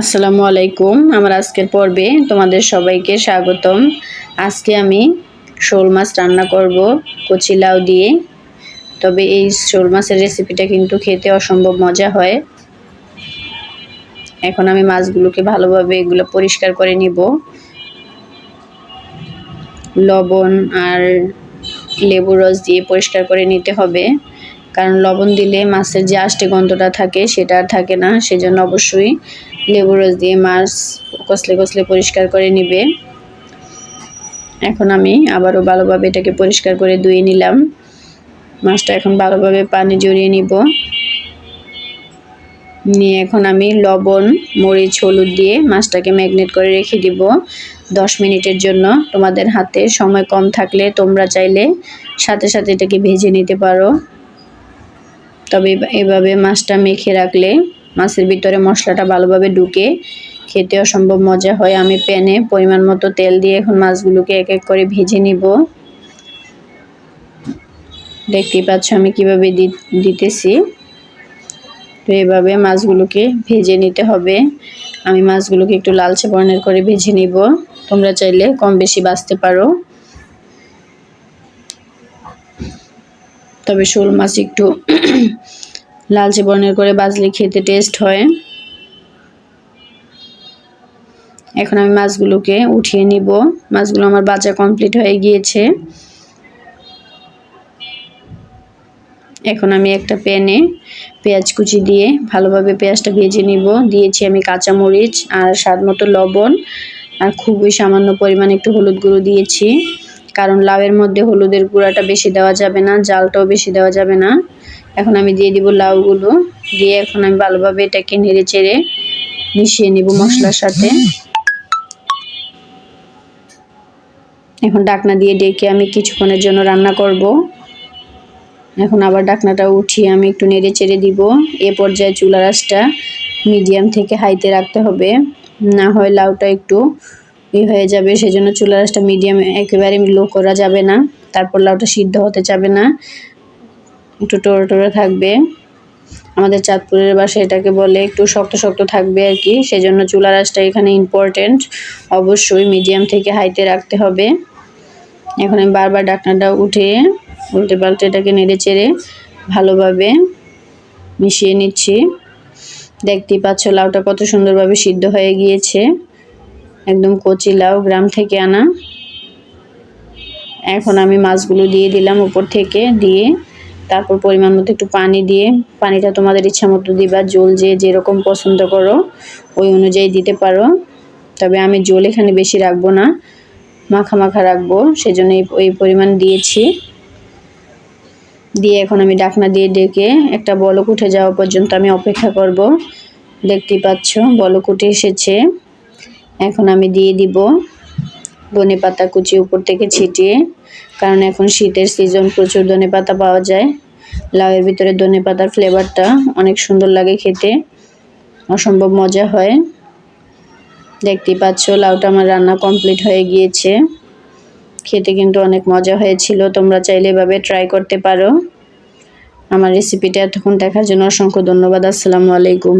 আসসালামু আলাইকুম। আমার আজকের পর্বে তোমাদের সবাইকে স্বাগতম। আজকে আমি শোল মাছ রান্না করব কচি লাউ দিয়ে। তবে এই শোল মাছের রেসিপিটা কিন্তু খেতে অসম্ভব মজা হয়। এখন আমি মাছগুলোকে ভালোভাবে এগুলো পরিষ্কার করে নিব। লবণ আর লেবু রস দিয়ে পরিষ্কার করে নিতে হবে। কারণ লবণ দিলে মাছের যে আষ্টে গন্ধটা থাকে সেটা আর থাকে না, সেজন্য অবশ্যই লেবু রস দিয়ে মাছ কষলে কষলে পরিষ্কার করে নিবে। এখন আমি আবারও ভালোভাবে এটাকে পরিষ্কার করে ধুয়ে নিলাম। মাছটা এখন ভালোভাবে পানি জড়িয়ে নিব। নিয়ে এখন আমি লবণ, মরিচ, হলুদ দিয়ে মাছটাকে ম্যাগনেট করে রেখে দিব দশ মিনিটের জন্য। তোমাদের হাতে সময় কম থাকলে তোমরা চাইলে সাথে সাথে এটাকে ভেজে নিতে পারো। তবে এভাবে মাছটা মেখে রাখলে মাছের ভিতরে মশলাটা ভালোভাবে ঢুকে খেতে অসম্ভব মজা হয়। আমি প্যানে পরিমাণ মতো তেল দিয়ে এখন মাছগুলোকে এক এক করে ভেজে নিব। দেখতেই পাচ্ছ আমি কীভাবে দিতেছি। তো এভাবে মাছগুলোকে ভেজে নিতে হবে। আমি মাছগুলোকে একটু লালচে বর্ণের করে ভেজে নিব। তোমরা চাইলে কম বেশি বাঁচতে পারো। তবে শোল মাছ একটু লালচে বর্ণের করে বাজলে খেতে টেস্ট হয়। এখন আমি মাছগুলোকে উঠিয়ে নিব। মাছগুলো আমার বাজা কমপ্লিট হয়ে গিয়েছে। এখন আমি একটা প্যানে পেঁয়াজ কুচি দিয়ে ভালোভাবে পেঁয়াজটা ভেজে নিব। দিয়েছি আমি কাঁচামরিচ আর স্বাদ মতো লবণ আর খুবই সামান্য পরিমাণে একটু হলুদ গুঁড়ো দিয়েছি। কারণ লাউয়ের মধ্যে হলুদের গুঁড়াটা বেশি দেওয়া যাবে না, জালটাও বেশি দেওয়া যাবে না। এখন আমি দিয়ে দিব লাউগুলো, দিয়ে এখন আমি ভালোভাবে এটাকে নেড়ে চেড়ে মিশিয়ে নিব মশলার সাথে। এখন ডাকনা দিয়ে ডেকে আমি কিছুক্ষণের জন্য রান্না করব। এখন আবার ডাকনাটা উঠিয়ে আমি একটু নেড়ে চেড়ে দিব। এ পর্যায়ে চুলা রাসটা মিডিয়াম থেকে হাইতে রাখতে হবে। না হয় লাউটা একটু ই হয়ে যাবে, সেজন্য চুলা রাসটা মিডিয়াম একেবারে লো করা যাবে না। তারপর লাউটা সিদ্ধ হতে যাবে না। একটু টোরে টোরে থাকবে। আমাদের চাঁদপুরের বাসায় এটাকে বলে একটু শক্ত শক্ত থাকবে আর কি, সেজন্য চুলা রাসটা এখানে ইম্পর্টেন্ট অবশ্যই মিডিয়াম থেকে হাইতে রাখতে হবে। এখন আমি বারবার ডাকনাটা উঠে, উল্টে পাল্টে এটাকে নেড়ে চেড়ে ভালোভাবে মিশিয়ে নিচ্ছি। দেখতেই পাচ্ছ লাউটা কত সুন্দরভাবে সিদ্ধ হয়ে গিয়েছে। একদম কচি লাউ গ্রাম থেকে আনা। এখন আমি মাছগুলো দিয়ে দিলাম উপর থেকে, দিয়ে তারপর পরিমাণ মতো একটু পানি দিয়ে, পানিটা তোমাদের ইচ্ছা মতো দিবা, জল যে যেরকম পছন্দ করো, ওই অনুযায়ী দিতে পারো। তবে আমি জল এখানে বেশি রাখব না, মাখা মাখা রাখব, সেজন্য এই পরিমাণ দিয়েছি। দিয়ে এখন আমি ডাকনা দিয়ে ডেকে একটা বলক উঠে যাওয়া পর্যন্ত আমি অপেক্ষা করব। দেখতেই পাচ্ছ, বলক উঠে এসেছে। এখন আমি দিয়ে দিব ধনে পাতা কুচি উপর থেকে ছিটিয়ে, কারণ এখন শীতের সিজন প্রচুর ধনে পাতা পাওয়া যায়। লাউয়ের ভিতরে ধনে পাতার ফ্লেভারটা অনেক সুন্দর লাগে খেতে, অসম্ভব মজা হয়। দেখতেই পাচ্ছ, লাউটা আমার রান্না কমপ্লিট হয়ে গিয়েছে। খেতে কিন্তু অনেক মজা হয়েছিল, তোমরা চাইলে এভাবে ট্রাই করতে পারো। আমার রেসিপিটা এতক্ষণ দেখার জন্য অসংখ্য ধন্যবাদ, আসসালামু আলাইকুম।